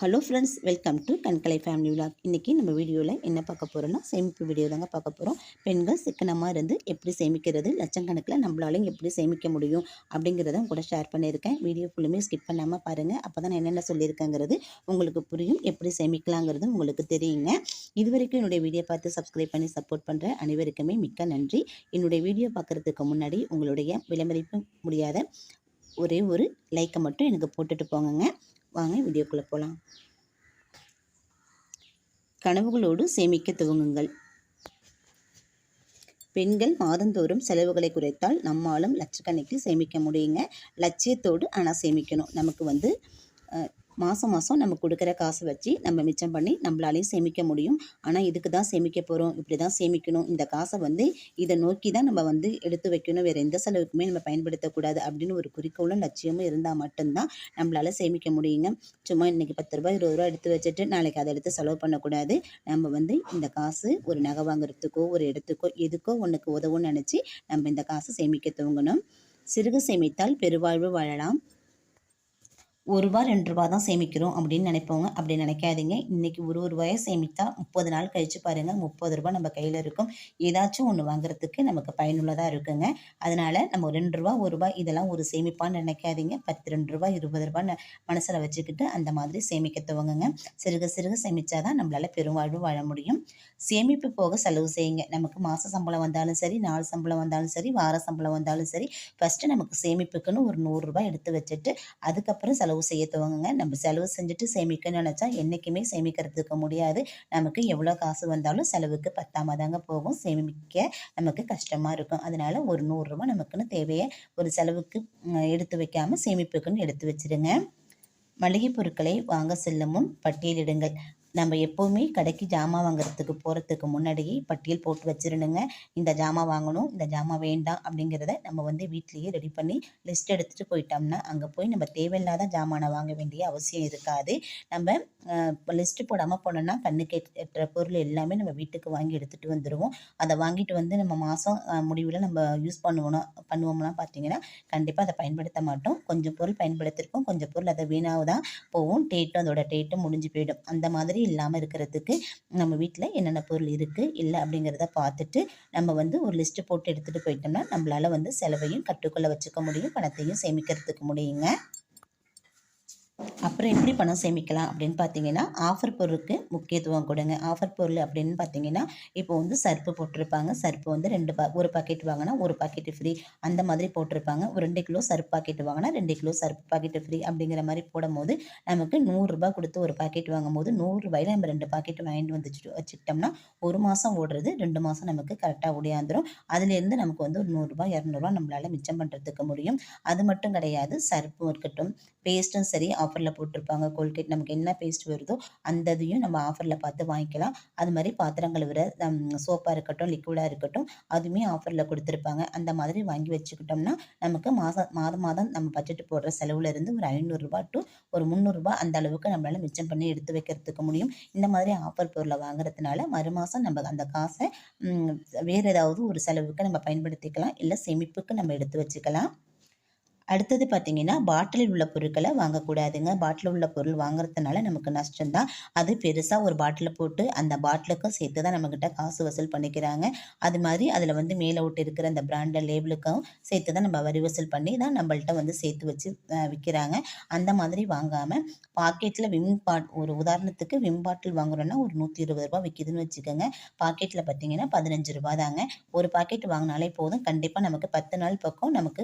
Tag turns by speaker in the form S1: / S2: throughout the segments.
S1: Hello friends welcome to Kankalai family vlog இன்றைக்கி நம்ம வீடியோவில் என்ன பார்க்க போகிறோம்னா சேமிப்பு வீடியோ தாங்க பார்க்க போகிறோம் பெண்கள் சிக்கனமாக இருந்து எப்படி சேமிக்கிறது லட்சக்கணக்கில் நம்மளாலையும் எப்படி சேமிக்க முடியும் அப்படிங்கிறத கூட ஷேர் பண்ணியிருக்கேன். வீடியோ ஃபுல்லுமே ஸ்கிப் பண்ணாமல் பாருங்கள் அப்போ தான் நான் என்னென்ன சொல்லியிருக்கேங்கிறது உங்களுக்கு புரியும். எப்படி சேமிக்கலாங்கிறது உங்களுக்கு தெரியுங்க. இது வரைக்கும் என்னுடைய வீடியோ பார்த்து சப்ஸ்கிரைப் பண்ணி சப்போர்ட் பண்ணுற அனைவருக்குமே மிக்க நன்றி. என்னுடைய வீடியோ பார்க்குறதுக்கு முன்னாடி உங்களுடைய விளம்பரிப்பு முடியாத ஒரே ஒரு லைக்கை மட்டும் எனக்கு போட்டுட்டு போங்கங்க. வாங்க வீடியோக்குள்ளே போகலாம் கனவுகளோடு சேமிக்க துவங்குங்கள். பெண்கள் மாதந்தோறும் செலவுகளை குறைத்தால் நம்மாலும் லட்சக்கணக்கில் சேமிக்க முடியுங்க. லட்சியத்தோடு ஆனால் சேமிக்கணும். நமக்கு வந்து மாதம் மாதம் நம்ம கொடுக்குற காசை வச்சு நம்ம மிச்சம் பண்ணி நம்மளாலையும் சேமிக்க முடியும். ஆனால் இதுக்கு தான் சேமிக்க போகிறோம் இப்படி தான் சேமிக்கணும். இந்த காசை வந்து இதை நோக்கி தான் நம்ம வந்து எடுத்து வைக்கணும். வேறு எந்த செலவுக்குமே நம்ம பயன்படுத்தக்கூடாது அப்படின்னு ஒரு குறிக்கோளும் லட்சியமும் இருந்தால் மட்டும்தான் நம்மளால் சேமிக்க முடியுங்க. சும்மா இன்றைக்கி பத்து ரூபாய் இருபது ரூபா எடுத்து வச்சுட்டு நாளைக்கு அதை எடுத்து செலவு பண்ணக்கூடாது. நம்ம வந்து இந்த காசு ஒரு நகை வாங்குறதுக்கோ ஒரு இடத்துக்கோ எதுக்கோ ஒன்றுக்கு உதவும்னு நினச்சி நம்ம இந்த காசை சேமிக்க துவங்கணும். சிறுக சேமித்தால் பெருவாழ்வு வாழலாம். ஒரு ரூபா ரெண்டு ரூபா தான் சேமிக்கிறோம் அப்படின்னு நினைப்போங்க அப்படி நினைக்காதீங்க. இன்றைக்கி ஒரு ஒரு ரூபாயை சேமித்தா முப்பது நாள் கழித்து பாருங்கள் முப்பது ரூபாய் நம்ம கையில் இருக்கும். ஏதாச்சும் ஒன்று வாங்குறதுக்கு நமக்கு பயனுள்ளதாக இருக்குங்க. அதனால் நம்ம ரெண்டு ரூபா ஒரு ரூபா இதெல்லாம் ஒரு சேமிப்பான்னு நினைக்காதீங்க. பத்து ரெண்டு ரூபா இருபது ரூபான்னு மனசில் வச்சுக்கிட்டு அந்த மாதிரி சேமிக்க துவங்குங்க. சிறுக சிறுக சேமிச்சாதான் நம்மளால் பெருவாழ்வு வாழ முடியும். சேமிப்பு போக செலவு செய்யுங்க. நமக்கு மாத சம்பளம் வந்தாலும் சரி நாலு சம்பளம் வந்தாலும் சரி வார சம்பளம் வந்தாலும் சரி ஃபஸ்ட்டு நமக்கு சேமிப்புக்குன்னு ஒரு நூறுரூபா எடுத்து வச்சுட்டு அதுக்கப்புறம் செலவு செய்ய துவங்குங்க. நம்ம செலவு செஞ்சுட்டு சேமிக்கணும்னு நினச்சா என்றைக்குமே சேமிக்கிறதுக்கு முடியாது. நமக்கு எவ்வளோ காசு வந்தாலும் செலவுக்கு பத்தாம தாங்க போகும். சேமிக்க நமக்கு கஷ்டமாக இருக்கும். அதனால் ஒரு நூறுரூவா நமக்குன்னு தேவையை ஒரு செலவுக்கு எடுத்து வைக்காமல் சேமிப்புக்குன்னு எடுத்து வச்சுருங்க. மளிகை பொருட்களை வாங்க செல்லும் முன் பட்டியலிடுங்கள். நம்ம எப்போவுமே கடைக்கு ஜாமான் வாங்குறதுக்கு போகிறதுக்கு முன்னாடியே பட்டியல் போட்டு வச்சிருணுங்க இந்த ஜாமான் வாங்கணும் இந்த ஜாமான் வேண்டாம் அப்படிங்கிறத நம்ம வந்து வீட்லேயே ரெடி பண்ணி லிஸ்ட் எடுத்துகிட்டு போயிட்டோம்னா அங்கே போய் நம்ம தேவையில்லாத ஜாமானை வாங்க வேண்டிய அவசியம் இருக்காது. நம்ம லிஸ்ட்டு போடாமல் போனோம்னா கண்ணுக்கு எட்- எட்டுற பொருள் எல்லாமே நம்ம வீட்டுக்கு வாங்கி எடுத்துகிட்டு வந்துடுவோம் அதை வாங்கிட்டு வந்து நம்ம மாதம் முடிவில் நம்ம யூஸ் பண்ணுவோம்னா பண்ணுவோம்னா பார்த்தீங்கன்னா கண்டிப்பாக அதை பயன்படுத்த மாட்டோம். கொஞ்சம் பொருள் பயன்படுத்திருக்கோம். கொஞ்சம் பொருள் அதை வீணாக தான் போகும் டேட்டும் அதோட டேட்டும் முடிஞ்சு போயிடும். அந்த மாதிரி இல்லாமல் இருக்கிறதுக்கு நம்ம வீட்டில் என்னென்ன பொருள் இருக்குது இல்லை அப்படிங்கிறத பார்த்துட்டு நம்ம வந்து ஒரு லிஸ்ட்டு போட்டு எடுத்துகிட்டு போயிட்டோம்னா நம்மளால் வந்து செலவையும் கட்டுக்குள்ளே வச்சுக்க முடியும் பணத்தையும் சேமிக்கிறதுக்கு முடியுங்க. அப்புறம் எப்படி பணம் சேமிக்கலாம் அப்படின்னு பார்த்தீங்கன்னா ஆஃபர் பொருளுக்கு முக்கியத்துவம் கொடுங்க. ஆஃபர் பொருள் அப்படின்னு பார்த்தீங்கன்னா இப்போ வந்து சர்ப்பு போட்டிருப்பாங்க. சர்ப்பு வந்து ரெண்டு பா ஒரு பாக்கெட் வாங்கினா ஒரு பாக்கெட்டு ஃப்ரீ அந்த மாதிரி போட்டிருப்பாங்க. ஒரு ரெண்டு கிலோ சர்ப்பு பாக்கெட் வாங்கினா ரெண்டு கிலோ சர்ப்பு பாக்கெட்டு ஃப்ரீ அப்படிங்கிற மாதிரி போடும்போது நமக்கு நூறுரூபா கொடுத்து ஒரு பாக்கெட் வாங்கும்போது நூறுரூபாயில் நம்ம ரெண்டு பாக்கெட் வாங்கிட்டு வந்துச்சு வச்சுக்கிட்டோம்னா ஒரு மாதம் ஓடுறது ரெண்டு மாதம் நமக்கு கரெக்டாக ஓடியாந்துடும் அதுலேருந்து நமக்கு வந்து ஒரு நூறுரூபா இரநூறுவா நம்மளால் மிச்சம் பண்ணுறதுக்கு முடியும். அது மட்டும் கிடையாது சர்ப்பும் இருக்கட்டும் பேஸ்ட்டும் சரி ஆஃபரில் போட்டு போட்டிருப்பாங்க. கோல்கேட் நமக்கு என்ன பேஸ்ட் வருதோ அந்த இதையும் நம்ம ஆஃபரில் பார்த்து வாங்கிக்கலாம். அது மாதிரி பாத்திரம் கழுவுற சோப்பாக இருக்கட்டும் லிக்விடாக இருக்கட்டும் அதுவுமே ஆஃபரில் கொடுத்துருப்பாங்க. அந்த மாதிரி வாங்கி வச்சுக்கிட்டோம்னா நமக்கு மாதம் மாதம் மாதம் நம்ம பட்ஜெட் போடுற செலவுலேருந்து ஒரு ஐநூறுரூபா டு ஒரு முந்நூறுரூபா அந்த அளவுக்கு நம்மளால் மிச்சம் பண்ணி எடுத்து வைக்கிறதுக்கு முடியும். இந்த மாதிரி ஆஃபர் பொருளை வாங்குறதுனால மறுமாதம் நம்ம அந்த காசை வேறு ஏதாவது ஒரு செலவுக்கு நம்ம பயன்படுத்திக்கலாம். இல்லை சேமிப்புக்கு நம்ம எடுத்து வச்சுக்கலாம். அடுத்தது பார்த்தீங்கன்னா பாட்டிலில் உள்ள பொருட்களை வாங்கக்கூடாதுங்க. பாட்டிலில் உள்ள பொருள் வாங்குறதுனால நமக்கு நஷ்டம்தான். அது பெருசாக ஒரு பாட்டிலில் போட்டு அந்த பாட்டிலுக்கும் சேர்த்து தான் நம்மக்கிட்ட காசு வசூல் பண்ணிக்கிறாங்க. அது மாதிரி அதில் வந்து மேலே விட்டு இருக்கிற அந்த பிராண்டட் லேபிளுக்கும் சேர்த்து தான் நம்ம வரி வசூல் பண்ணி தான் நம்மள்ட்ட வந்து சேர்த்து வச்சு விற்கிறாங்க அந்த மாதிரி வாங்காமல் பாக்கெட்டில் விம் பாட் ஒரு உதாரணத்துக்கு விம் பாட்டில் வாங்குறோன்னா ஒரு நூற்றி இருபது ரூபா விற்கிதுன்னு வச்சுக்கோங்க. பாக்கெட்டில் பார்த்தீங்கன்னா பதினஞ்சு ரூபா தாங்க. ஒரு பாக்கெட் வாங்கினாலே போதும். கண்டிப்பாக நமக்கு பத்து நாள் பக்கம் நமக்கு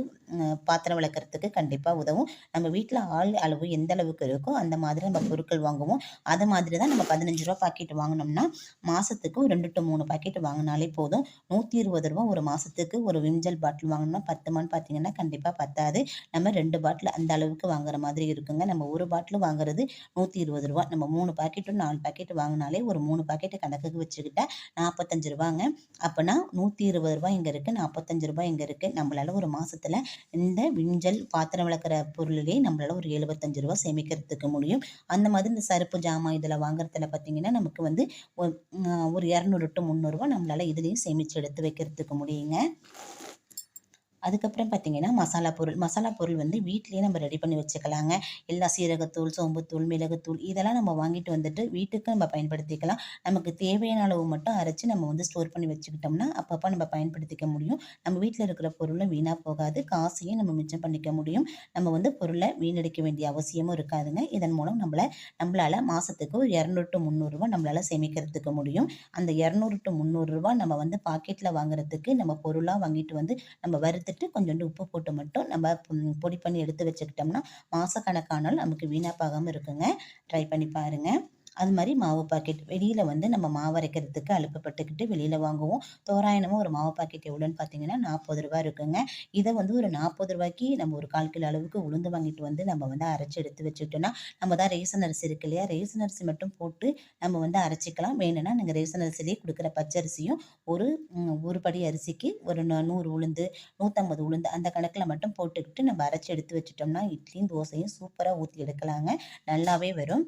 S1: பாத்திரம் விளக்க விளக்கறதுக்கு கண்டிப்பாக உதவும். நம்ம வீட்டில் ஆள் அளவு எந்த அளவுக்கு இருக்கோ அந்த மாதிரி நம்ம பொருட்கள் வாங்குவோம். அது மாதிரி தான் நம்ம பதினஞ்சு ரூபா பாக்கெட் வாங்கினோம்னா மாதத்துக்கு ஒரு ரெண்டு டு மூணு பாக்கெட் வாங்கினாலே போதும். நூற்றி இருபது ரூபா ஒரு மாதத்துக்கு ஒரு விம்ஜல் பாட்டில் வாங்கினோம்னா பத்துமான்னு பார்த்தீங்கன்னா கண்டிப்பாக பத்தாது. நம்ம ரெண்டு பாட்டில் அந்த அளவுக்கு வாங்குற மாதிரி இருக்குங்க. நம்ம ஒரு பாட்டில் வாங்குறது நூற்றி இருபது ரூபா. நம்ம மூணு பாக்கெட்டும் நாலு பாக்கெட் வாங்கினாலே ஒரு மூணு பாக்கெட்டு கணக்குக்கு வச்சுக்கிட்டா நாற்பத்தஞ்சு ரூபாங்க. அப்போனா நூற்றி இருபது ரூபா இங்கே இருக்குது நாற்பத்தஞ்சு ரூபாய் இங்கே இருக்குது நம்மளால ஒரு மாதத்தில் இந்த மஞ்சள் பாத்திரம் விளக்குற பொருளிலே நம்மளால் ஒரு எழுபத்தஞ்சு ரூபா சேமிக்கிறதுக்கு முடியும். அந்த மாதிரி இந்த சருப்பு ஜாமான் இதில் வாங்குறதுல பார்த்தீங்கன்னா நமக்கு வந்து ஒரு ஒரு இரநூறு டு முந்நூறுரூவா நம்மளால இதுலேயும் சேமித்து எடுத்து வைக்கிறதுக்கு முடியுங்க. அதுக்கப்புறம் பார்த்தீங்கன்னா மசாலா பொருள். மசாலா பொருள் வந்து வீட்டிலேயே நம்ம ரெடி பண்ணி வச்சுக்கலாங்க. எல்லா சீரகத்தூள் சோம்புத்தூள் மிளகுத்தூள் இதெல்லாம் நம்ம வாங்கிட்டு வந்துட்டு வீட்டுக்கு நம்ம பயன்படுத்திக்கலாம். நமக்கு தேவையான அளவு மட்டும் அரைச்சி நம்ம வந்து ஸ்டோர் பண்ணி வச்சுக்கிட்டோம்னா அப்பப்போ நம்ம பயன்படுத்திக்க முடியும். நம்ம வீட்டில் இருக்கிற பொருளும் வீணாக போகாது. காசையும் நம்ம மிச்சம் பண்ணிக்க முடியும். நம்ம வந்து பொருளை வீணடிக்க வேண்டிய அவசியமும் இருக்காதுங்க. இதன் மூலம் நம்மளை நம்மளால் மாதத்துக்கு ஒரு இரநூறு டு முந்நூறுரூவா நம்மளால் சேமிக்கிறதுக்கு முடியும். அந்த இரநூறு டு முந்நூறுரூவா நம்ம வந்து பாக்கெட்டில் வாங்குறதுக்கு நம்ம பொருளாக வாங்கிட்டு வந்து நம்ம வறுத்துட்டு கொஞ்சோண்டு உப்பு போட்டு மட்டும் நம்ம பொடி பண்ணி எடுத்து வச்சுக்கிட்டோம்னா மாதக்கணக்கானாலும் நமக்கு வீணாக போகாமல் இருக்குங்க. ட்ரை பண்ணி பாருங்கள் அது மாதிரி மாவு பாக்கெட் வெளியில் வந்து நம்ம மாவு அரைக்கிறதுக்கு அலுப்புப்பட்டுக்கிட்டு வெளியில் வாங்குவோம். தோராயணமாக ஒரு மாவு பாக்கெட் எவ்வளோன்னு பார்த்தீங்கன்னா நாற்பது ரூபா இருக்குங்க. இதை வந்து ஒரு நாற்பது ரூபாய்க்கு நம்ம ஒரு கால் கிலோ அளவுக்கு உளுந்து வாங்கிட்டு வந்து நம்ம வந்து அரைச்சி எடுத்து வச்சுக்கிட்டோம்னா நம்ம தான் ரேசன் அரிசி இருக்கு இல்லையா? ரேசன் அரிசி மட்டும் போட்டு நம்ம வந்து அரைச்சிக்கலாம். வேணும்னா நீங்கள் ரேசன் அரிசிலேயே கொடுக்குற பச்சரிசியும் ஒரு ஒரு படி அரிசிக்கு ஒரு நூறு உளுந்து நூற்றம்பது உளுந்து அந்த கணக்கில் மட்டும் போட்டுக்கிட்டு நம்ம அரைச்சி எடுத்து வச்சிட்டோம்னா இட்லியும் தோசையும் சூப்பராக ஊற்றி எடுக்கலாங்க. நல்லாவே வரும்.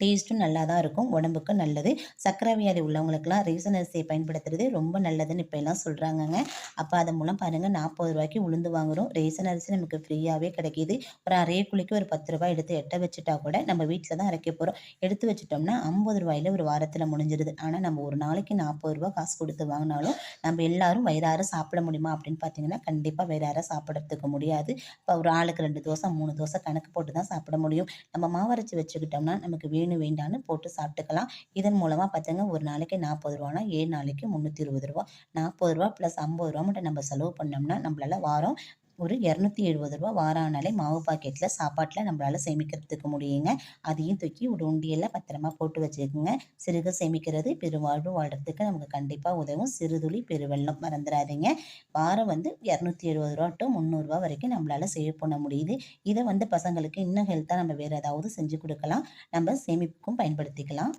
S1: டேஸ்ட்டும் நல்லா தான் இருக்கும். உடம்புக்கும் நல்லது. சர்க்கரை வியாதி உள்ளவங்களுக்குலாம் ரீசன் அரிசியை பயன்படுத்துறது ரொம்ப நல்லதுன்னு இப்போ எல்லாம் சொல்கிறாங்கங்க அப்போ அதன் மூலம் பாருங்கள் நாற்பது ரூபாய்க்கு உளுந்து வாங்குகிறோம் ரேசன் அரிசி நமக்கு ஃப்ரீயாகவே கிடைக்கிது. ஒரு அரைய குழிக்கு ஒரு பத்து ரூபாய் எடுத்து எட்ட வச்சுட்டா கூட நம்ம வீட்டில் தான் அரைக்க போகிறோம் எடுத்து வச்சுட்டோம்னா ஐம்பது ரூபாயில ஒரு வாரத்தில் முடிஞ்சிருது. ஆனால் நம்ம ஒரு நாளைக்கு நாற்பது ரூபா காசு கொடுத்து வாங்கினாலும் நம்ம எல்லாரும் வயிறார சாப்பிட முடியுமா அப்படின்னு பார்த்தீங்கன்னா கண்டிப்பாக வயிறார சாப்பிட்றதுக்கு முடியாது. இப்போ ஒரு ஆளுக்கு ரெண்டு தோசை மூணு தோசை கணக்கு போட்டு தான் சாப்பிட முடியும். நம்ம மாவரைச்சி வச்சுக்கிட்டோம்னா நமக்கு வேணும் வேண்டான்னு போட்டு சாப்பிட்டுக்கலாம். இதன் மூலமாக பார்த்தீங்க ஒரு நாளைக்கு நாற்பது ரூபானா ஏழு நாளைக்கு முந்நூற்றி இருபது ரூபா. நாற்பது ரூபா ப்ளஸ் ஐம்பது ரூபா மட்டும் நம்ம செலவு பண்ணோம்னா நம்மளால வாரம் ஒரு இரநூத்தி எழுபது ரூபா வாரம் ஆனாலே மாவு பாக்கெட்டில் சாப்பாட்டில் நம்மளால் சேமிக்கிறதுக்கு முடியுங்க. அதையும் தூக்கி ஒரு உண்டியலில் பத்திரமா போட்டு வச்சுக்கோங்க. சிறுக சேமிக்கிறது பெருவாழ்வு வாழ்கிறதுக்கு நமக்கு கண்டிப்பாக உதவும். சிறுதுளி பெருவெள்ளம் மறந்துடாதீங்க. வாரம் வந்து இரநூத்தி எழுபது ரூபா டு முந்நூறுரூவா வரைக்கும் நம்மளால் சேவ் பண்ண முடியுது. இதை வந்து பசங்களுக்கு இன்னும் ஹெல்த்தாக நம்ம வேறு ஏதாவது செஞ்சு கொடுக்கலாம். நம்ம சேமிப்புக்கும் பயன்படுத்திக்கலாம்.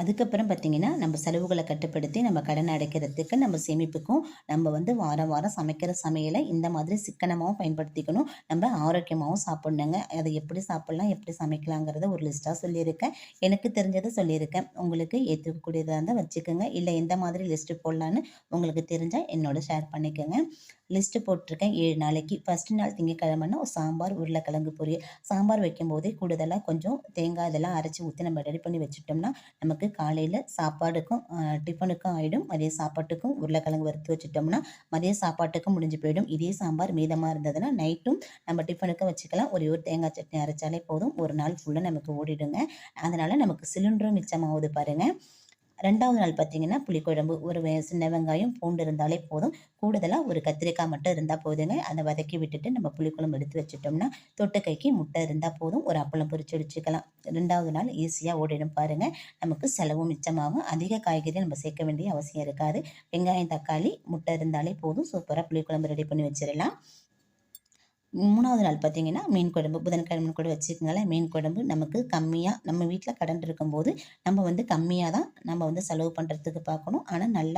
S1: அதுக்கப்புறம் பார்த்திங்கன்னா நம்ம செலவுகளை கட்டுப்படுத்தி நம்ம கடன் அடைக்கிறதுக்கு நம்ம சேமிப்புக்கும் நம்ம வந்து வாரம் வாரம் சமைக்கிற சமையலை இந்த மாதிரி சிக்கனமாகவும் பயன்படுத்திக்கணும். நம்ம ஆரோக்கியமாகவும் சாப்பிட்ணுங்க. அதை எப்படி சாப்பிட்லாம் எப்படி சமைக்கலாங்கிறத ஒரு லிஸ்ட்டாக சொல்லியிருக்கேன். எனக்கு தெரிஞ்சதை சொல்லியிருக்கேன். உங்களுக்கு ஏற்றுக்கக்கூடியதாக இருந்தால் வச்சுக்கோங்க. இல்லை எந்த மாதிரி லிஸ்ட்டு போடலான்னு உங்களுக்கு தெரிஞ்சால் என்னோட ஷேர் பண்ணிக்கோங்க. லிஸ்ட்டு போட்டிருக்கேன். ஏழு நாளைக்கு. ஃபஸ்ட்டு நாள் திங்கக்கிழமைனா ஒரு சாம்பார் உருளைக்கிழங்கு பொரியல். சாம்பார் வைக்கும்போதே கூடுதலாக கொஞ்சம் தேங்காய் இதெல்லாம் அரைச்சி ஊற்றி நம்ம ரெடி பண்ணி வச்சுட்டோம்னா நமக்கு காலையில் சாப்பாடுக்கும் டிஃபனுக்கும் ஆகிடும் மதிய சாப்பாட்டுக்கும் உருளைக்கிழங்கு வறுத்து வச்சுட்டோம்னா மதிய சாப்பாட்டுக்கும் முடிஞ்சு போயிடும். இதே சாம்பார் மீதமாக இருந்ததுன்னா நைட்டும் நம்ம டிஃபனுக்கும் வச்சுக்கலாம். ஒரே ஒரு தேங்காய் சட்னி அரைச்சாலே போதும். ஒரு நாள் ஃபுல்லாக நமக்கு ஓடிடுங்க. அதனால் நமக்கு சிலிண்டரும் மிச்சமாகுது பாருங்கள் ரெண்டாவது நாள் பார்த்தீங்கன்னா புளிக்குழம்பு ஒரு வெ- சின்ன வெங்காயம் பூண்டு இருந்தாலே போதும். கூடுதலாக ஒரு கத்திரிக்காய் மட்டும் இருந்தால் போதுங்க. அதை வதக்கி விட்டுட்டு நம்ம புளிக்குழம்பு எடுத்து வச்சுட்டோம்னா தொட்டுக்கைக்கு முட்டை இருந்தால் போதும். ஒரு அப்பளம் பொரிச்சு வச்சுக்கலாம். ரெண்டாவது நாள் ஈஸியாக ஓடிடும் பாருங்கள் நமக்கு செலவும் மிச்சமாகும். அதிக காய்கறி நம்ம சேர்க்க வேண்டிய அவசியம் இருக்காது. வெங்காயம் தக்காளி முட்டை இருந்தாலே போதும். சூப்பராக புளிக்குழம்பு ரெடி பண்ணி வச்சிடலாம். மூணாவது நாள் பார்த்தீங்கன்னா மீன் குழம்பு. புதன்கிழமை கூட வச்சுக்கோங்களேன் மீன் குழம்பு நமக்கு கம்மியாக நம்ம வீட்டில் கடன் இருக்கும்போது நம்ம வந்து கம்மியாக தான் நம்ம வந்து செலவு பண்ணுறதுக்கு பார்க்கணும். ஆனால் நல்ல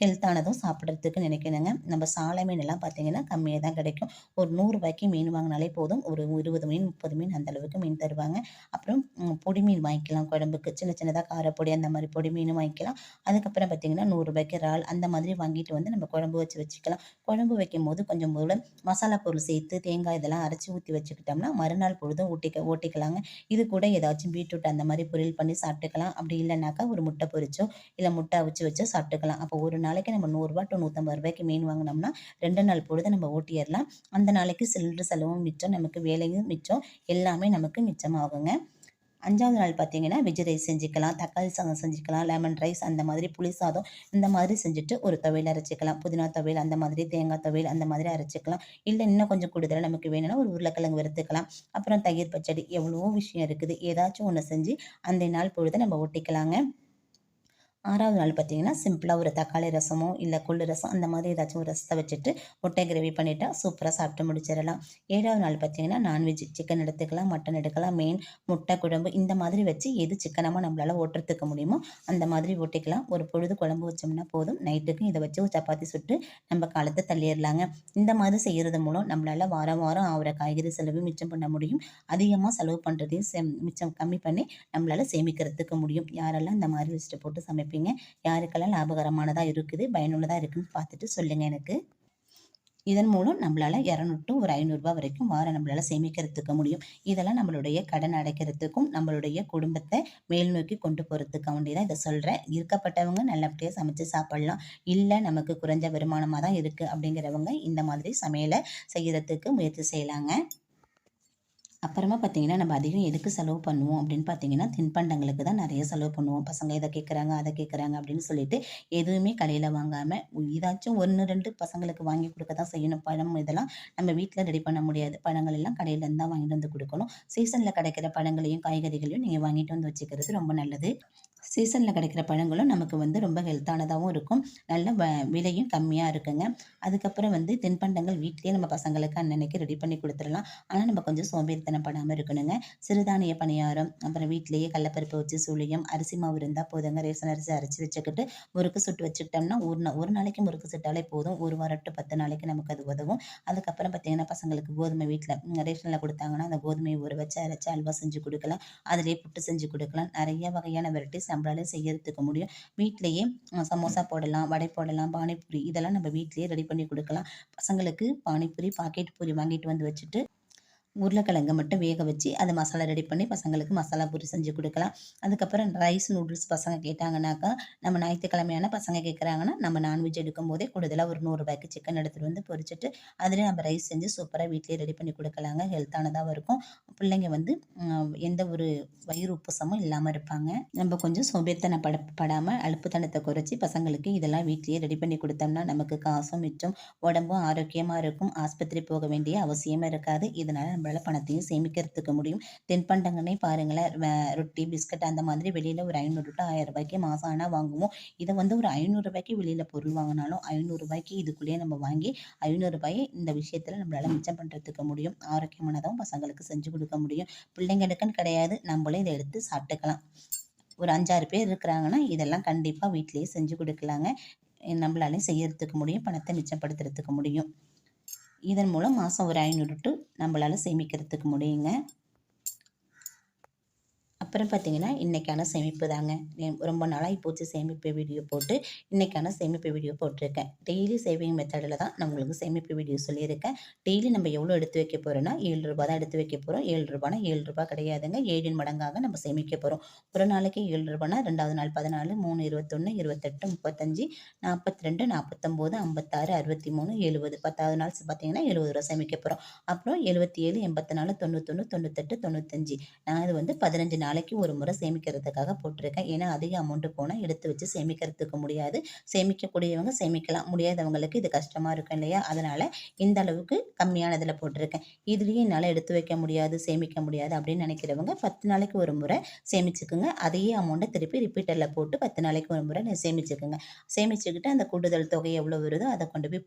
S1: ஹெல்த்தானதும் சாப்பிட்றதுக்கு நினைக்கணுங்க. நம்ம சாலை மீன் எல்லாம் பார்த்தீங்கன்னா கம்மியாக தான் கிடைக்கும். ஒரு நூறுரூபாய்க்கு மீன் வாங்கினாலே போதும். ஒரு இருபது மீன் முப்பது மீன் அந்த அளவுக்கு மீன் தருவாங்க. அப்புறம் பொடி மீன் வாங்கிக்கலாம் குழம்புக்கு. சின்ன சின்னதாக காரப்பொடி அந்த மாதிரி பொடி மீன் வாங்கிக்கலாம். அதுக்கப்புறம் பார்த்தீங்கன்னா நூறுரூபாய்க்கு இறால் அந்த மாதிரி வாங்கிட்டு வந்து நம்ம குழம்பு வச்சு வச்சுக்கலாம். குழம்பு வைக்கும் போது கொஞ்சம் முதல்ல மசாலா பொருள் சேர்த்து தேங்காய் இதெல்லாம் அரைச்சி ஊற்றி வச்சுக்கிட்டோம்னா மறுநாள் பொழுதும் ஊட்டிக்க ஓட்டிக்கலாங்க. இது கூட ஏதாச்சும் பீட்ரூட் அந்த மாதிரி பொரியல் பண்ணி சாப்பிட்டுக்கலாம். அப்படி இல்லைனாக்கா ஒரு முட்டை பொரிச்சோ இல்லை முட்டை அவிச்சு வச்சோ சாப்பிட்டுக்கலாம். அப்போ ஒரு நாளைக்கு நம்ம நூறுரூவா டு நூற்றம்பது ரூபாய்க்கு மீன் வாங்கினோம்னா ரெண்டு நாள் பொழுது நம்ம ஓட்டிடலாம். அந்த நாளைக்கு சிலிண்டர் செலவும் மிச்சம் நமக்கு வேலையும் மிச்சம். எல்லாமே நமக்கு மிச்சமாகுங்க. அஞ்சாவது நாள் பார்த்தீங்கன்னா வெஜ் ரைஸ் செஞ்சுக்கலாம் தக்காளி சாதம் செஞ்சுக்கலாம் லெமன் ரைஸ் அந்த மாதிரி புளி சாதம் இந்த மாதிரி செஞ்சுட்டு ஒரு துவையல் அரைச்சிக்கலாம். புதினா துவையல் அந்த மாதிரி தேங்காய் துவையல் அந்த மாதிரி அரைச்சிக்கலாம். இல்லை இன்னும் கொஞ்சம் கூடுதலாக நமக்கு வேணும்னா ஒரு உருளைக்கிழங்கு வறுத்துக்கலாம். அப்புறம் தயிர் பச்சடி எவ்வளவோ விஷயம் இருக்குது. ஏதாச்சும் ஒன்று செஞ்சு அந்த நாள் பொழுது நம்ம ஒட்டிக்கலாங்க. ஆறாவது நாள் பார்த்தீங்கன்னா சிம்பிளாக ஒரு தக்காளி ரசமோ இல்லை கொள்ளு ரசம் அந்த மாதிரி ஏதாச்சும் ஒரு ரசத்தை வச்சுட்டு முட்டை கிரேவி பண்ணிவிட்டா சூப்பராக சாப்பிட்டு முடிச்சிடலாம். ஏழாவது நாள் பார்த்தீங்கன்னா நான்வெஜ் சிக்கன் எடுத்துக்கலாம் மட்டன் எடுக்கலாம் மீன் முட்டை குழம்பு இந்த மாதிரி வச்சு எது சிக்கனமாக நம்மளால் ஓட்டுறதுக்கு முடியுமோ அந்த மாதிரி ஓட்டிக்கலாம். ஒரு பொழுது குழம்பு வச்சோம்னா போதும். நைட்டுக்கும் இதை வச்சு ஒரு சப்பாத்தி சுட்டு நம்ம காலத்தை தள்ளிடலாங்க. இந்த மாதிரி செய்கிறது மூலம் நம்மளால் வாரம் வாரம் ஆகிற காய்கறி செலவு மிச்சம் பண்ண முடியும். அதிகமாக செலவு பண்ணுறதையும் மிச்சம் கம்மி பண்ணி நம்மளால் சேமிக்கிறதுக்கு முடியும். யாரெல்லாம் இந்த மாதிரி லிஸ்ட்டு போட்டு சமைப்பீங்க யாருக்கெல்லாம் லாபகரமானதாக இருக்குது பயனுள்ளதாக இருக்குன்னு பார்த்துட்டு சொல்லுங்கள் எனக்கு இதன் மூலம் நம்மளால் 200 ஒரு ஐநூறுரூவா வரைக்கும் வாரம் நம்மளால் சேமிக்கிறதுக்கு முடியும். இதெல்லாம் நம்மளுடைய கடன் அடைக்கிறதுக்கும், நம்மளுடைய குடும்பத்தை மேல் நோக்கி கொண்டு போகிறதுக்கு வேண்டி தான் இதை சொல்கிறேன் இருக்கப்பட்டவங்க நல்லபடியாக சமைச்சு சாப்பிடலாம். இல்லை நமக்கு குறைஞ்ச வருமானமாக தான் இருக்குது அப்படிங்கிறவங்க இந்த மாதிரி சமையலை செய்கிறதுக்கு முயற்சி செய்யலாங்க. அப்புறமா பார்த்தீங்கன்னா, நம்ம அதிகம் எதுக்கு செலவு பண்ணுவோம் அப்படின்னு பார்த்தீங்கன்னா, தின்பண்டங்களுக்கு தான் நிறைய செலவு பண்ணுவோம். பசங்க இதை கேட்குறாங்க, அதை கேட்குறாங்க அப்படின்னு சொல்லிட்டு, எதுவுமே கடையில் வாங்காமல் ஏதாச்சும் 1, 2 பசங்களுக்கு வாங்கி கொடுக்க தான் செய்யணும். பழம் இதெல்லாம் நம்ம வீட்டில் ரெடி பண்ண முடியாது. பழங்கள் எல்லாம் கடையிலேருந்து தான் வாங்கிட்டு வந்து கொடுக்கணும் சீசனில் கிடைக்கிற பழங்களையும், காய்கறிகளையும் நீங்கள் வாங்கிட்டு வந்து வச்சுக்கிறது ரொம்ப நல்லது. சீசனில் கிடைக்கிற பழங்களும் நமக்கு வந்து ரொம்ப ஹெல்த்தானதாகவும் இருக்கும். நல்ல வ விலையும் கம்மியாக இருக்குங்க. அதுக்கப்புறம் வந்து தின்பண்டங்கள் வீட்லேயே நம்ம பசங்களுக்கு அன்னன்னைக்கு ரெடி பண்ணி கொடுத்துடலாம் ஆனால் நம்ம கொஞ்சம் சோம்பேறித்தனப்படாமல் இருக்கணுங்க. சிறுதானிய பணியாரம், அப்புறம் வீட்டிலேயே கடலப்பருப்பு வச்சு சுழியம், அரிசி மாவு இருந்தால் போதுங்க. ரேஷன் அரிசி அரைச்சி வச்சுக்கிட்டு, முறுக்கு சுட்டு வச்சுக்கிட்டோம்னா, ஒரு நா ஒரு நாளைக்கு முறுக்கு சுட்டாலே போதும். ஒரு வாரம் டு பத்து நாளைக்கு நமக்கு அது உதவும். அதுக்கப்புறம் பார்த்தீங்கன்னா, பசங்களுக்கு கோதுமை வீட்டில் ரேஷனில் கொடுத்தாங்கன்னா அந்த கோதுமைய ஊற வச்சு அரைச்சி அல்வா செஞ்சு கொடுக்கலாம் அதிலேயே புட்டு செஞ்சு கொடுக்கலாம் நிறைய வகையான வெரைட்டீஸ் நம்மளால செய்யறதுக்கு முடியும். வீட்லேயே சமோசா போடலாம், வடை போடலாம், பானிபூரி இதெல்லாம் நம்ம வீட்லேயே ரெடி பண்ணி கொடுக்கலாம் பசங்களுக்கு பானிபூரி, பாக்கெட் பூரி வாங்கிட்டு வந்து வச்சுட்டு, உருளைக்கிழங்கை மட்டும் வேக வச்சு, அதை மசாலா ரெடி பண்ணி பசங்களுக்கு மசாலா பூரி செஞ்சு கொடுக்கலாம் அதுக்கப்புறம் ரைஸ் நூடுல்ஸ் பசங்க கேட்டாங்கனாக்கா, நம்ம ஞாயிற்றுக்கிழமையான பசங்க கேட்குறாங்கன்னா, நம்ம நான்வெஜ் எடுக்கும்போதே கூடுதலாக ஒரு நூறுரூபாய்க்கு சிக்கன் எடுத்துகிட்டு வந்து பொரிச்சிட்டு அதிலே நம்ம ரைஸ் செஞ்சு சூப்பராக வீட்லயே ரெடி பண்ணி கொடுக்கலாங்க ஹெல்த்தானதாகவும் இருக்கும். பிள்ளைங்க வந்து எந்த ஒரு வயிறு உப்புசமும் இல்லாமல் இருப்பாங்க. நம்ம கொஞ்சம் சோம்பேறித்தனம் பட படாமல் அலுப்புத்தனத்த குறைச்சு பசங்களுக்கு இதெல்லாம் வீட்லேயே ரெடி பண்ணி கொடுத்தோம்னா நமக்கு காசும் மிச்சம், உடம்பும் ஆரோக்கியமாக இருக்கும். ஆஸ்பத்திரி போக வேண்டிய அவசியமே இருக்காது. இதனால் நம்மளால பணத்தையும் சேமிக்கிறதுக்கு முடியும். தின்பண்டங்கன்னே பாருங்களேன், ரொட்டி, பிஸ்கட் அந்த மாதிரி வெளியில் ஒரு ஐநூறு டு ஆயிரம் ரூபாய்க்கு மாதம் ஆனால் வாங்குவோம். இதை வந்து ஒரு ரூ. 500க்கு வெளியில பொருள் வாங்கினாலும் ரூ. 500க்கு இதுக்குள்ளேயே நம்ம வாங்கி, ஐநூறுரூபாயை இந்த விஷயத்தில் நம்மளால் மிச்சம் பண்ணுறதுக்கு முடியும். ஆரோக்கியமானதாகவும் பசங்களுக்கு செஞ்சு கொடுக்க முடியும். பிள்ளைங்களுக்குன்னு கிடையாது, நம்மளும் இதை எடுத்து சாப்பிட்டுக்கலாம். ஒரு 5, 6 பேர் இருக்கிறாங்கன்னா, இதெல்லாம் கண்டிப்பாக வீட்லேயே செஞ்சு கொடுக்கலாங்க நம்மளாலையும் செய்யறதுக்கு முடியும். பணத்தை மிச்சப்படுத்துறதுக்கு முடியும். இதன் மூலம் மாதம் ஒரு ஐநூறு டு நம்மளால் சேமிக்கிறதுக்கு முடியுங்க. அப்புறம் பார்த்திங்கன்னா இன்றைக்கான சேமிப்பு தாங்க. ரொம்ப நாளாக போச்சு சேமிப்பு வீடியோ போட்டு. இன்றைக்கான சேமிப்பு வீடியோ போட்டிருக்கேன். டெய்லி சேவிங் மெத்தடில் தான் நான் உங்களுக்கு சேமிப்பு வீடியோ சொல்லியிருக்கேன். டெய்லி நம்ம எவ்வளோ எடுத்து வைக்க போகிறோன்னா ஏழு ரூபா தான் எடுத்து வைக்க போகிறோம் ஏழு ரூபானா ஏழு ரூபா கிடையாதுங்க. ஏழின் மடங்காக நம்ம சேமிக்க போகிறோம் ஒரு நாளைக்கு ஏழு ரூபானா ரெண்டாவது நாள் பதினாலு மூணு இருபத்தொன்று இருபத்தெட்டு முப்பத்தஞ்சு நாற்பத்தி ரெண்டு நாற்பத்தொம்போது ஐம்பத்தாறு அறுபத்தி மூணு எழுபது பத்தாவது நாள் பார்த்தீங்கன்னா எழுபது ரூபா சேமிக்க போகிறோம் அப்புறம் எழுபத்தி ஏழு எண்பத்தி நாலு தொண்ணூத்தொன்று தொண்ணூத்தெட்டு தொண்ணூத்தஞ்சு. நான் அது வந்து பதினஞ்சு நாளைக்கு ஒரு முறை சேமிக்கிறதுக்காக போட்டிருக்கேன். ஏன்னா, அதிக அமௌண்ட் போனால் எடுத்து வச்சு சேமிக்கிறதுக்கு முடியாது. சேமிக்கக்கூடியவங்க சேமிக்கலாம். முடியாதவங்களுக்கு இது கஷ்டமாக இருக்கும் இல்லையா? அதனால் இந்த அளவுக்கு கம்மியானதுல போட்டிருக்கேன். இதுலேயும் என்னால் எடுத்து வைக்க முடியாது, சேமிக்க முடியாது அப்படின்னு நினைக்கிறவங்க 10 நாளைக்கு ஒரு முறை சேமிச்சுக்குங்க. அதையே அமௌண்ட்டை திருப்பி ரிப்பீட்டரில் போட்டு 10 நாளைக்கு ஒரு முறை சேமிச்சுக்குங்க. சேமிச்சுக்கிட்டு அந்த கூடுதல் தொகை எவ்வளோ வருதோ அதை கொண்டு போய்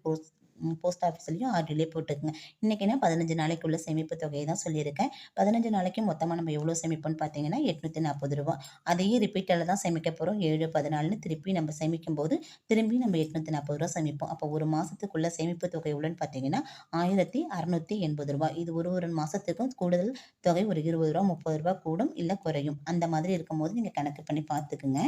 S1: போஸ்ட் ஆஃபீஸ்லேயும் போஸ்ட் ஆஃபீஸ்லயும் போட்டுக்குங்க. இன்னைக்கு நான் 15 நாளைக்குள்ள சேமிப்பு தொகையை தான் சொல்லியிருக்கேன். 15 நாளைக்கு மொத்தமாக நம்ம எவ்வளோ சேமிப்போம்னு பார்த்தீங்கன்னா, எட்நூத்தி நாற்பது ரூபா அதையே ரிப்பீட்டில் தான் சேமிக்க போகிறோம் ஏழு பதினாலுன்னு திருப்பி நம்ம சேமிக்கும்போது, திரும்பி நம்ம ரூ. 840 சேமிப்போம். அப்போ ஒரு மாதத்துக்குள்ள சேமிப்பு தொகை எவ்வளோன்னு பார்த்தீங்கன்னா, ரூ. 1680 இது ஒரு ஒரு மாதத்துக்கும் கூடுதல் தொகை ஒரு இருபது ரூபா முப்பது ரூபா கூடும், இல்லை குறையும். அந்த மாதிரி இருக்கும்போது நீங்கள் கணக்கு பண்ணி பார்த்துக்குங்க.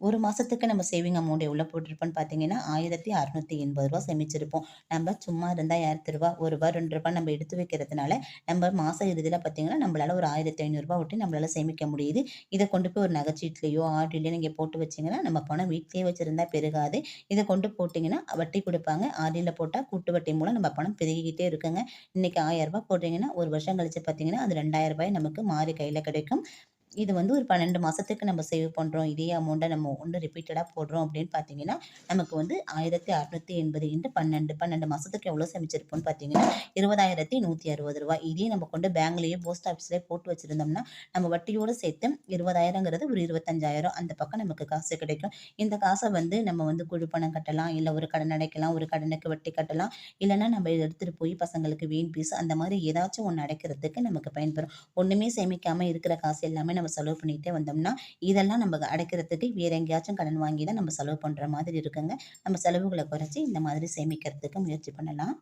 S1: ஒரு மாதத்துக்கு நம்ம சேவிங் அமௌண்ட் எவ்வளோ போட்டிருப்போம்னு பார்த்தீங்கன்னா, ஆயிரத்தி அறுநூத்தி எண்பது ரூபா சேமிச்சிருப்போம். நம்ம சும்மா இருந்தால் ஆயிரத்தி ரூபா ஒரு ரூபா ரெண்டு ரூபா நம்ம எடுத்து வைக்கிறதுனால, நம்ம மாச இறுதியில் பார்த்தீங்கன்னா, நம்மளால ஒரு ஆயிரத்தி ஐநூறுரூவா ஒட்டி நம்மளால சேமிக்க முடியுது. இதை கொண்டு போய் ஒரு நகைச்சீட்லையோ ஆர்டிலையோ நீங்கள் போட்டு வச்சீங்கன்னா, நம்ம பணம் வீட்லேயே வச்சிருந்தா பெருகாது. இதை கொண்டு போட்டிங்கன்னா வட்டி கொடுப்பாங்க ஆர்டியில் போட்டால் கூட்டு வட்டி மூலம் நம்ம பணம் பெருகிக்கிட்டே இருக்குங்க. இன்னைக்கு ரூ. 1000 போடுறீங்கன்னா, ஒரு வருஷம் கழிச்சு பார்த்தீங்கன்னா, அது ரூ. 2000 நமக்கு மாறி கையில் கிடைக்கும். இது வந்து ஒரு பன்னெண்டு மாதத்துக்கு நம்ம சேவ் பண்ணுறோம் இதே அமௌண்ட்டை நம்ம ஒன்று ரிப்பீட்டடாக போடுறோம் அப்படின்னு பார்த்தீங்கன்னா, நமக்கு வந்து ஆயிரத்தி அறுநூத்தி எண்பது இன்ட்டு பன்னெண்டு பன்னெண்டு மாதத்துக்கு எவ்வளோ சேமிச்சிருப்போம்னு பார்த்தீங்கன்னா, இருபதாயிரத்தி நூற்றி அறுபது ரூபா இதே நம்ம கொண்டு பேங்க்லேயே போஸ்ட் ஆஃபீஸ்லேயே போட்டு வச்சிருந்தோம்னா, நம்ம வட்டியோடு சேர்த்து 20,000ங்கிறது ஒரு 25,000 அந்த பக்கம் நமக்கு காசு கிடைக்கும். இந்த காசை வந்து நம்ம வந்து குழு பணம் கட்டலாம், இல்லை ஒரு கடன் அடைக்கலாம், ஒரு கடனுக்கு வட்டி கட்டலாம். இல்லைன்னா நம்ம எடுத்துகிட்டு போய் பசங்களுக்கு வீண் பீஸ் அந்த மாதிரி ஏதாச்சும் ஒன்று அடைக்கிறதுக்கு நமக்கு பயன்பெறும். ஒன்றுமே சேமிக்காமல் இருக்கிற காசு எல்லாமே நம்ம செலவு பண்ணிகிட்டே வந்தோம்னா, இதெல்லாம் நம்ம அடைக்கிறதுக்கு வேறு எங்கேயாச்சும் கடன் வாங்கி தான் நம்ம செலவு பண்ணுற மாதிரி இருக்குங்க. நம்ம செலவுகளை குறைச்சி இந்த மாதிரி சேமிக்கிறதுக்கு முயற்சி பண்ணலாம்.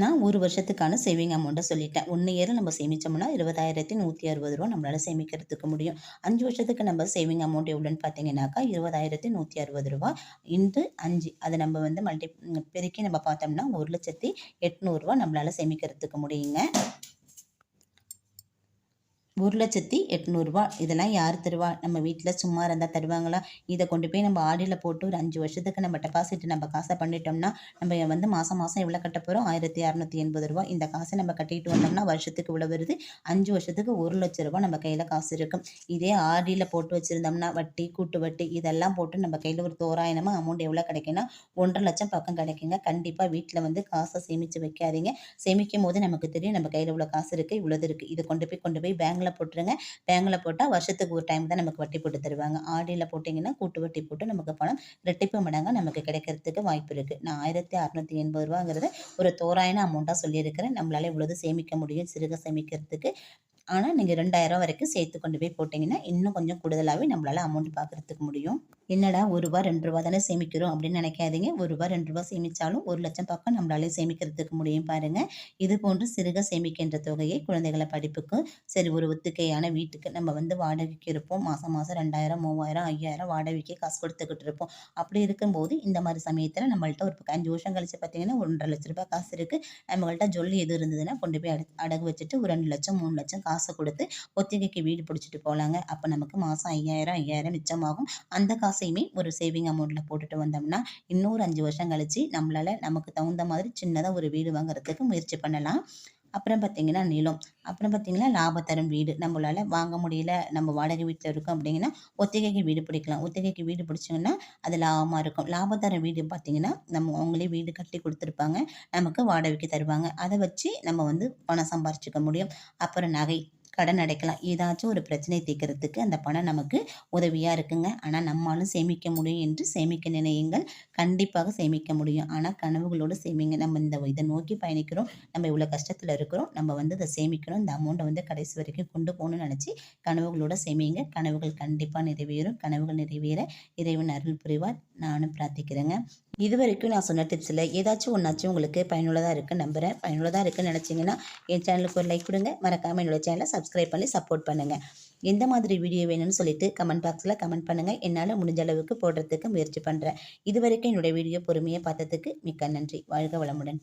S1: நான் ஒரு வருஷத்துக்கான சேவிங் அமௌண்ட்டை சொல்லிட்டேன் ஒன்று இயர் நம்ம சேமித்தோம்னா இருபதாயிரத்தி நூற்றி அறுபது ரூபா நம்மளால் சேமிக்கிறதுக்கு முடியும் அஞ்சு வருஷத்துக்கு நம்ம சேவிங் அமௌண்ட் எவ்வளோன்னு பார்த்தீங்கன்னாக்கா இருபதாயிரத்தி நூற்றி அறுபது ரூபா இன்ட்டு அஞ்சு அதை நம்ம வந்து மல்டி பெருக்கி நம்ம பார்த்தோம்னா ஒரு லட்சத்தி எட்நூறுரூவா நம்மளால் சேமிக்கிறதுக்கு முடியுங்க ஒரு லட்சத்தி எட்நூறுரூவா இதெல்லாம் யார் தருவா? நம்ம வீட்டில் சும்மா இருந்தால் தருவாங்களா? இதை கொண்டு போய் நம்ம ஆடியில் போட்டு ஒரு அஞ்சு வருஷத்துக்கு நம்ம டெபாசிட் நம்ம காசை பண்ணிட்டோம்னா நம்ம வந்து மாதம் மாதம் எவ்வளோ கட்ட போகிறோம் ஆயிரத்தி அறநூற்றி எண்பது ரூபா. இந்த காசை நம்ம கட்டிட்டு வந்தோம்னா வருஷத்துக்கு இவ்வளோ வருது. அஞ்சு வருஷத்துக்கு ஒரு லட்ச ரூபா நம்ம கையில் காசு இருக்கும் இதே ஆடியில் போட்டு வச்சுருந்தோம்னா வட்டி கூட்டு வட்டி இதெல்லாம் போட்டு நம்ம கையில் ஒரு தோராயமாக அமௌண்ட் எவ்வளோ கிடைக்குன்னா ஒன்றரை லட்சம் பக்கம் கிடைக்குங்க. கண்டிப்பாக வீட்டில் வந்து காசை சேமித்து வைக்காதீங்க. சேமிக்கும் போது நமக்கு தெரியும் நம்ம கையில் இவ்வளோ காசு இருக்குது இவ்வளோது இருக்குது இதை கொண்டு போய் கொண்டு போய் பேங்க்கில் போட்டுருங்க. பேங்கில் போட்டால் வருஷத்துக்கு ஒரு டைம் தான் நமக்கு வட்டி போட்டு தருவாங்க. ஆடியில் போட்டிங்கன்னா கூட்டு வட்டி போட்டு நமக்கு பணம் ரெட்டிப்பு மடங்காக நமக்கு கிடைக்கிறதுக்கு வாய்ப்பு இருக்குது நான் ஆயிரத்தி அறநூற்றி எண்பது ரூபாங்கிறத ஒரு தோராயன அமௌண்ட்டாக சொல்லியிருக்கிறேன். நம்மளால் இவ்வளோது சேமிக்க முடியும் சிறுக சேமிக்கிறதுக்கு. ஆனால் நீங்கள் ரெண்டாயிரம் வரைக்கும் சேர்த்து கொண்டு போய் போட்டிங்கன்னா இன்னும் கொஞ்சம் கூடுதலாகவே நம்மளால் அமௌண்ட் பார்க்குறதுக்கு முடியும். என்னடா ஒரு ரூபா ரெண்டு ரூபா தானே சேமிக்கிறோம் அப்படின்னு நினைக்காதீங்க. ஒரு ரூபா ரெண்டு ரூபா சேமித்தாலும் ஒரு லட்சம் பக்கம் நம்மளாலே சேமிக்கிறதுக்கு முடியும் பாருங்கள் இது போன்று சிறுக சேமிக்கின்ற தொகையை குழந்தைகளை படிப்புக்கும் சரி ஒரு ஒத்துக்கையான வீட்டுக்கு நம்ம வந்து வாடகைக்கு இருப்போம். மாதம் மாதம் ரெண்டாயிரம் மூவாயிரம் ஐயாயிரம் வாடகைக்கு காசு கொடுத்துக்கிட்டு இருப்போம். அப்படி இருக்கும்போது இந்த மாதிரி சமயத்தில் நம்மள்ட்ட ஒரு அஞ்சு வருஷம் கழிச்சு பார்த்தீங்கன்னா ஒன்றரை லட்ச ரூபாய் காசு இருக்குது நம்மள்ட்ட ஜொல்லி எது இருந்ததுன்னா கொண்டு போய் அடகு அடகு வச்சுட்டு ஒரு ரெண்டு லட்சம் மூணு லட்சம் காசை கொடுத்து ஒத்திகைக்கு வீடு பிடிச்சிட்டு போகலாங்க அப்போ நமக்கு மாதம் ஐயாயிரம் ஐயாயிரம் மிச்சமாகும். அந்த காசு காசையுமே ஒரு சேவிங் அமௌண்ட்டில் போட்டுட்டு வந்தோம்னா இன்னொரு அஞ்சு வருஷம் கழித்து நம்மளால் நமக்கு தகுந்த மாதிரி சின்னதாக ஒரு வீடு வாங்குறதுக்கு முயற்சி பண்ணலாம். அப்புறம் பார்த்தீங்கன்னா நிலம். அப்புறம் பார்த்தீங்கன்னா லாபத்தரும் வீடு. நம்மளால் வாங்க முடியல நம்ம வாடகை வீட்டில் இருக்கோம் அப்படிங்கன்னா ஒத்திகைக்கு வீடு பிடிக்கலாம். ஒத்திகைக்கு வீடு பிடிச்சிங்கன்னா அது லாபமாக இருக்கும். லாபத்தர வீடு பார்த்திங்கன்னா நம்ம அவங்களே வீடு கட்டி கொடுத்துருப்பாங்க. நமக்கு வாடகைக்கு தருவாங்க. அதை வச்சு நம்ம வந்து பணம் சம்பாரிச்சிக்க முடியும். அப்புறம் நகை. கடன் அடைக்கலாம். ஏதாச்சும் ஒரு பிரச்சனை தீர்க்கறதுக்கு அந்த பணம் நமக்கு உதவியாக இருக்குங்க. ஆனால் நம்மாலும் சேமிக்க முடியும் என்று சேமிக்க நினையுங்கள். கண்டிப்பாக சேமிக்க முடியும். ஆனால் கனவுகளோடு சேமிங்க. நம்ம இந்த இதை நோக்கி பயணிக்கிறோம். நம்ம இவ்வளோ கஷ்டத்தில் இருக்கிறோம். நம்ம வந்து இதை சேமிக்கணும். இந்த அமௌண்ட்டை வந்து கடைசி வரைக்கும் கொண்டு போகணும்னு நினச்சி கனவுகளோட சேமிங்க கனவுகள் கண்டிப்பாக நிறைவேறும். கனவுகள் நிறைவேற இறைவன் அருள் புரிவார். நானும் பிரார்த்திக்கிறேங்க. இது வரைக்கும் நான் சொன்ன டிப்ஸில் ஏதாச்சும் ஒன்றாச்சும் உங்களுக்கு பயனுள்ளதாக இருக்குன்னு நம்புகிறேன் பயனுள்ளதாக இருக்குன்னு நினச்சிங்கன்னா என் சேனலுக்கு ஒரு லைக் கொடுங்க. மறக்காமல் என்னோடய சேனலை சப்ஸ்கிரைப் பண்ணி சப்போர்ட் பண்ணுங்கள் எந்த மாதிரி வீடியோ வேணும்னு சொல்லிட்டு கமெண்ட் பாக்ஸில் கமெண்ட் பண்ணுங்கள் என்னால் முடிஞ்ச அளவுக்கு போடுறதுக்கு முயற்சி பண்ணுறேன் இதுவரைக்கும் என்னுடைய வீடியோ பொறுமையாக பார்த்ததுக்கு மிக்க நன்றி. வாழ்க வளமுடன்.